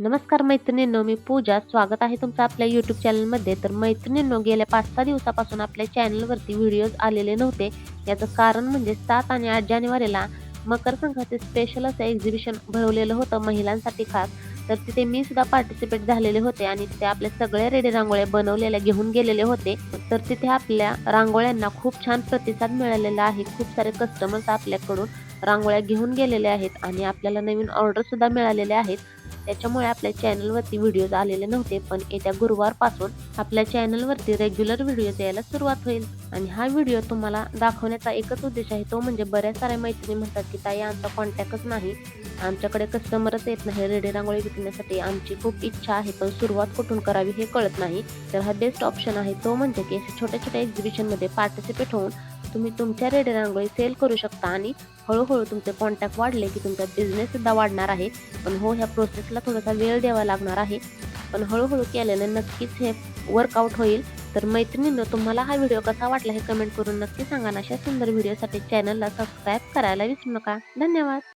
नमस्कार मैत्रिणींनो मी पूजा. स्वागत आहे तुमचं आपल्या यूट्यूब चॅनलमध्ये तर मैत्रिणींनो गेल्या पाच सहा दिवसापासून आपल्या चॅनलवरती व्हिडिओज आलेले नव्हते. याचं कारण म्हणजे सात आणि आठ जानेवारीला मकर संक्रांती स्पेशल असं एक्झिबिशन भरवलेलं होतं महिलांसाठी खास. तर तिथे मी सुद्धा पार्टिसिपेट झालेले होते आणि तिथे आपल्या सगळ्या रेडी रांगोळ्या बनवलेल्या घेऊन गेलेले होते. तर तिथे आपल्या रांगोळ्यांना खूप छान प्रतिसाद मिळालेला आहे. खूप सारे कस्टमर्स आपल्याकडून रांगोळ्या घेऊन गेलेले आहेत आणि आपल्याला नवीन ऑर्डर सुद्धा मिळालेले आहेत. त्याच्यामुळे आपल्या चॅनलवरती व्हिडिओज आलेले नव्हते पण येत्या गुरुवारपासून आपल्या चॅनलवरती रेग्युलर व्हिडिओज यायला सुरुवात होईल. आणि हा व्हिडिओ तुम्हाला दाखवण्याचा एकच उद्देश आहे तो म्हणजे बऱ्याच साऱ्या मैत्रिणी म्हणतात की ताई आमचा कॉन्टॅक्टच नाही. आमच्याकडे कस्टमरच येत नाही. रेडी रांगोळी विकण्यासाठी आमची खूप इच्छा आहे पण सुरुवात कुठून करावी हे कळत नाही. तर हा बेस्ट ऑप्शन आहे तो म्हणजे की अशा छोट्या छोट्या एक्झिबिशनमध्ये पार्टिसिपेट होऊन तुम्ही तुमच्या रेडी रांगोळी सेल करू शकता आणि हळूहळू तुमचे कॉन्टॅक्ट वाढले की तुमचा बिझनेस सुद्धा वाढणार आहे. पण हो ह्या प्रोसेसला थोडासा वेळ द्यावा लागणार आहे. पण हळूहळू केल्याने नक्कीच हे वर्कआउट होईल. तर मैत्रिणींनो तुम्हाला हा व्हिडिओ कसा वाटला हे कमेंट करून नक्की सांगा ना अशा सुंदर व्हिडिओसाठी चॅनलला सबस्क्राईब करायला विसरू नका. धन्यवाद!